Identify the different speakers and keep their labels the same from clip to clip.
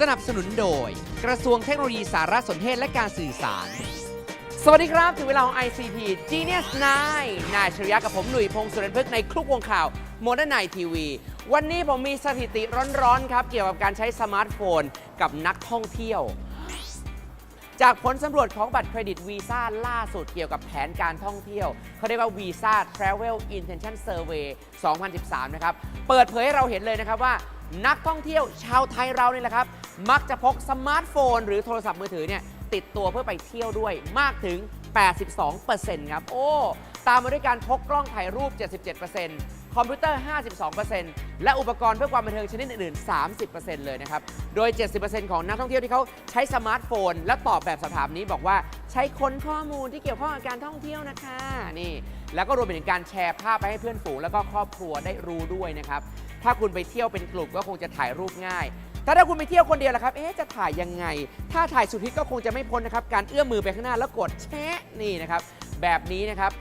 Speaker 1: สนับสนุนโดย กระทรวงเทคโนโลยีสารสนเทศและการสื่อสาร สวัสดีครับ ถึงเวลาของ ICT Genius 9นายชริยะกับผมหนุ่ยพงศ์สุรนพึกษ์ในคลุกวงข่าวโมเดิร์นไนทีวี วันนี้ผมมีสถิติร้อนๆครับ เกี่ยวกับการใช้สมาร์ทโฟนกับนักท่องเที่ยว จากผลสำรวจของบัตรเครดิตวีซ่าล่าสุดเกี่ยวกับแผนการท่องเที่ยว เขาเรียกว่าวีซ่า Travel Intention Survey 2013 นะครับ เปิดเผยให้เราเห็นเลยนะครับว่า นักท่องเที่ยวชาวไทยเราเนี่ยแหละครับ มักจะพกสมาร์ทโฟน หรือโทรศัพท์มือถือเนี่ยติดตัวเพื่อไปเที่ยวด้วยมากถึง 82%ครับ โอ้ ตามมาด้วยการพกกล้องถ่ายรูป 77%คอมพิวเตอร์ 52%และอุปกรณ์เพื่อความบันเทิงชนิดอื่นๆ 30%เลยนะครับ โดย 70%ของนักท่องเที่ยวที่เขาใช้สมาร์ทโฟน และตอบแบบสอบถามนี้บอกว่าใช้ค้นข้อมูลที่เกี่ยวข้องกับการท่องเที่ยวนะคะ นี่ แล้วก็รวมไปถึงการแชร์ภาพไปให้เพื่อนฝูงแล้วก็ครอบครัวได้รู้ด้วยนะครับ ถ้าคุณไปเที่ยวเป็นกลุ่มก็คงจะถ่ายรูปง่าย ถ้าถ้าคุณไปเที่ยวคนเดียวล่ะครับ เอ๊ะ จะถ่ายยังไง ถ้าถ่ายสุดฮิตก็คงจะไม่พ้นนะครับ การเอื้อมมือไปข้างหน้าแล้วกดแชะนี่นะครับ แบบนี้นะครับ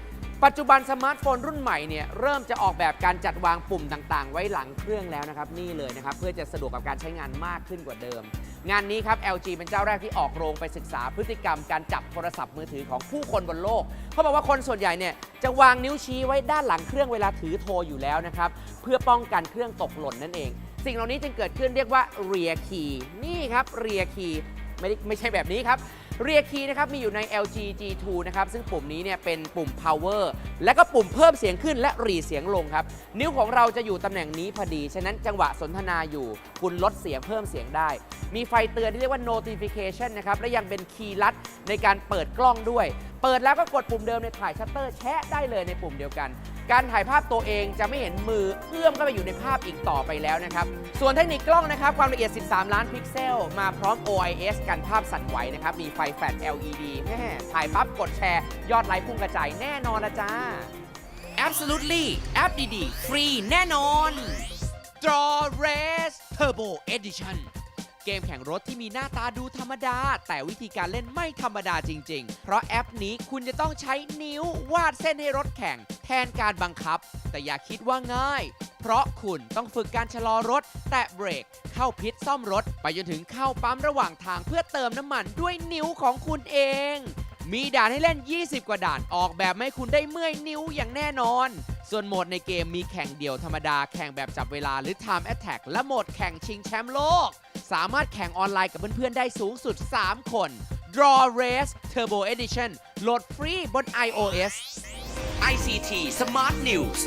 Speaker 1: ปัจจุบันสมาร์ทโฟนรุ่นใหม่เนี่ยเริ่มจะออกแบบการจัดวางปุ่มต่างๆ ไว้หลังเครื่องแล้วนะครับ นี่เลยนะครับ เพื่อจะสะดวกกับการใช้งานมากขึ้นกว่าเดิม งานนี้ครับ LG เป็นเจ้าแรกที่ออกโรงไปศึกษาพฤติกรรมการจับโทรศัพท์มือถือของผู้คนบนโลก เขาบอกว่าคนส่วนใหญ่เนี่ยจะวางนิ้วชี้ไว้ด้านหลังเครื่องเวลาถือโทรอยู่แล้วนะครับ เพื่อป้องกันเครื่องตกหล่นนั่นเอง สิ่งเหล่านี้จึงเกิดขึ้นเรียกว่า rear key นี่ครับ rear key ไม่ได้ไม่ใช่แบบนี้ครับเรียคีนะครับมีอยู่ใน LG G2 นะครับซึ่งปุ่มนี้เนี่ยเป็นปุ่ม power และก็ปุ่มเพิ่มเสียงขึ้นและรีเสียงลงครับ นิ้วของเราจะอยู่ตำแหน่งนี้พอดี ฉะนั้นจังหวะสนทนาอยู่ คุณลดเสียงเพิ่มเสียงได้ มีไฟเตือนที่เรียกว่า notification นะครับ และยังเป็นคีย์ลัดในการเปิดกล้องด้วย เปิดแล้วก็กดปุ่มเดิมในถ่ายชัตเตอร์แชะได้เลยในปุ่มเดียวกัน การถ่ายภาพตัวเองจะไม่เห็นมือเอื้อมเข้าไปอยู่ในภาพอีกต่อไปแล้วนะครับ ส่วนเทคนิคกล้องนะครับ ความละเอียด 13 ล้านพิกเซล มาพร้อม OIS กันภาพสั่นไหวนะครับ มีไฟแฟลช LED แม่ถ่ายปั๊บกดแชร์ ยอดไลค์พุ่งกระจายแน่นอนละจ้า Absolutely แอปดีๆ ฟรีแน่นอน Draw Race Turbo Edition เกมแข่งรถที่มีหน้าตาดูธรรมดา แต่วิธีการเล่นไม่ธรรมดาจริง ๆ เพราะแอปนี้คุณจะต้องใช้นิ้ววาดเส้นให้รถแข่ง แทนการบังคับ แต่อย่าคิดว่าง่าย เพราะคุณต้องฝึกการชะลอรถ แตะเบรก เข้าพิษซ่อมรถ ไปจนถึงเข้าปั๊มระหว่างทางเพื่อเติมน้ำมันด้วยนิ้วของคุณเอง มีด่านให้เล่น 20 กว่าด่านออกแบบให้คุณได้เมื่อยนิ้วอย่างแน่นอนส่วนโหมดในเกมมีแข่งเดี่ยวธรรมดา แข่งแบบจับเวลาหรือ Time Attack และโหมดแข่งชิงแชมป์โลก สามารถแข่งออนไลน์กับเพื่อนๆ ได้สูงสุด 3 คน Draw Race Turbo Edition โหลดฟรีบน iOS ICT Smart News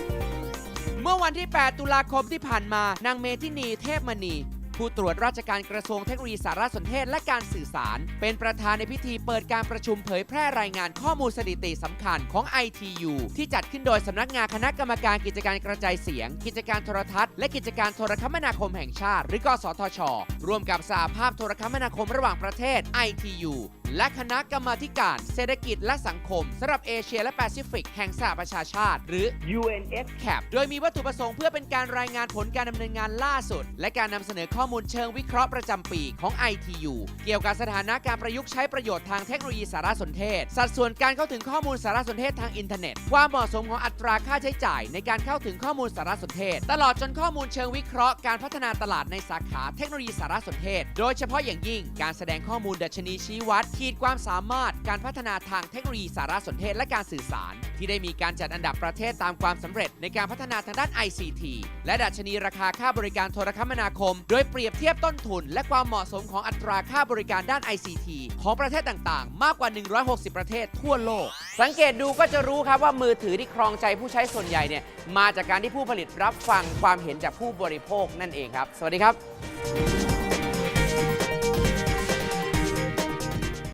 Speaker 1: เมื่อวันที่ 8 ตุลาคมที่ผ่านมา นางเมทินีเทพมณี ผู้ตรวจราชการกระทรวงเทคโนโลยีสารสนเทศและการสื่อสาร เป็นประธานในพิธีเปิดการประชุมเผยแพร่รายงานข้อมูลสถิติสำคัญของ ITU ที่จัดขึ้นโดยสำนักงานคณะกรรมการกิจการกระจายเสียง กิจการโทรทัศน์ และกิจการโทรคมนาคมแห่งชาติ หรือกสทช ร่วมกับสหภาพโทรคมนาคมระหว่างประเทศ ITU และคณะกรรมาธิการเศรษฐกิจและสังคมสำหรับเอเชียและแปซิฟิกแห่งสหประชาชาติ หรือ UNSCAP โดยมีวัตถุประสงค์เพื่อเป็นการรายงานผลการดำเนินงานล่าสุด และการนำเสนอข้อมูลเชิงวิเคราะห์ประจำปีของ ITU เกี่ยวกับสถานะการประยุกต์ใช้ประโยชน์ทางเทคโนโลยีสารสนเทศ สัดส่วนการเข้าถึงข้อมูลสารสนเทศทางอินเทอร์เน็ต ความเหมาะสมของอัตราค่าใช้จ่าย ในการเข้าถึงข้อมูลสารสนเทศ ตลอดจนข้อมูลเชิงวิเคราะห์การพัฒนาตลาดในสาขาเทคโนโลยีสารสนเทศ โดยเฉพาะอย่างยิ่งการแสดงข้อมูลดัชนีชี้วัดขีดความสามารถการพัฒนาทางเทคโนโลยีสารสนเทศและการสื่อสาร ที่ได้มีการจัดอันดับประเทศตามความสำเร็จในการพัฒนาทางด้าน ICT และดัชนีราคาค่าบริการโทรคมนาคม โดยเปรียบเทียบต้นทุน และความเหมาะสมของอัตราค่าบริการด้าน ICT ของประเทศต่างๆ มากกว่า 160 ประเทศทั่วโลก สังเกตดูก็จะรู้ครับว่ามือถือที่ครองใจผู้ใช้ส่วนใหญ่เนี่ยมาจากการที่ผู้ผลิตรับฟังความเห็นจากผู้บริโภคนั่นเองครับ สวัสดีครับ